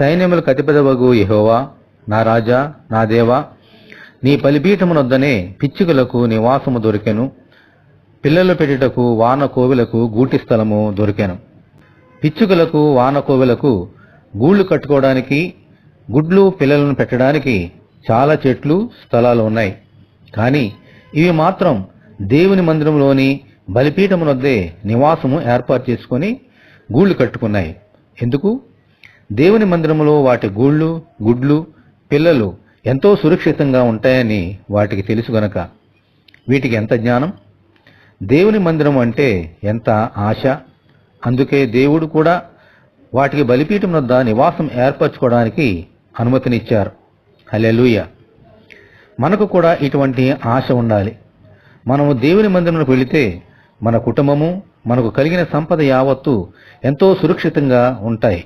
సైన్యములకు అతిపెదవగు యహోవా నా రాజా నా దేవా నీ పలిపీఠమునొద్దనే పిచ్చుకలకు నివాసము దొరికెను. పిల్లలు పెట్టుటకు వాన కోవిలకు గూటి స్థలము దొరికెను. పిచ్చుకలకు వాన కోవిలకు గూళ్ళు కట్టుకోవడానికి గుడ్లు పిల్లలను పెట్టడానికి చాలా చెట్లు స్థలాలు ఉన్నాయి. కానీ ఇవి మాత్రం దేవుని మందిరంలోని బలిపీఠమునొద్దే నివాసము ఏర్పాటు చేసుకొని గూళ్ళు కట్టుకున్నాయి. ఎందుకు? దేవుని మందిరములో వాటి గూళ్ళు గుడ్లు పిల్లలు ఎంతో సురక్షితంగా ఉంటాయని వాటికి తెలుసు గనక. వీటికి ఎంత జ్ఞానం? దేవుని మందిరం అంటే ఎంత ఆశ? అందుకే దేవుడు కూడా వాటికి బలిపీఠం వద్ద నివాసం ఏర్పరచుకోవడానికి అనుమతినిచ్చారు. హల్లెలూయ! మనకు కూడా ఇటువంటి ఆశ ఉండాలి. మనము దేవుని మందిరంలోకి వెళితే మన కుటుంబము మనకు కలిగిన సంపద యావత్తు ఎంతో సురక్షితంగా ఉంటాయి.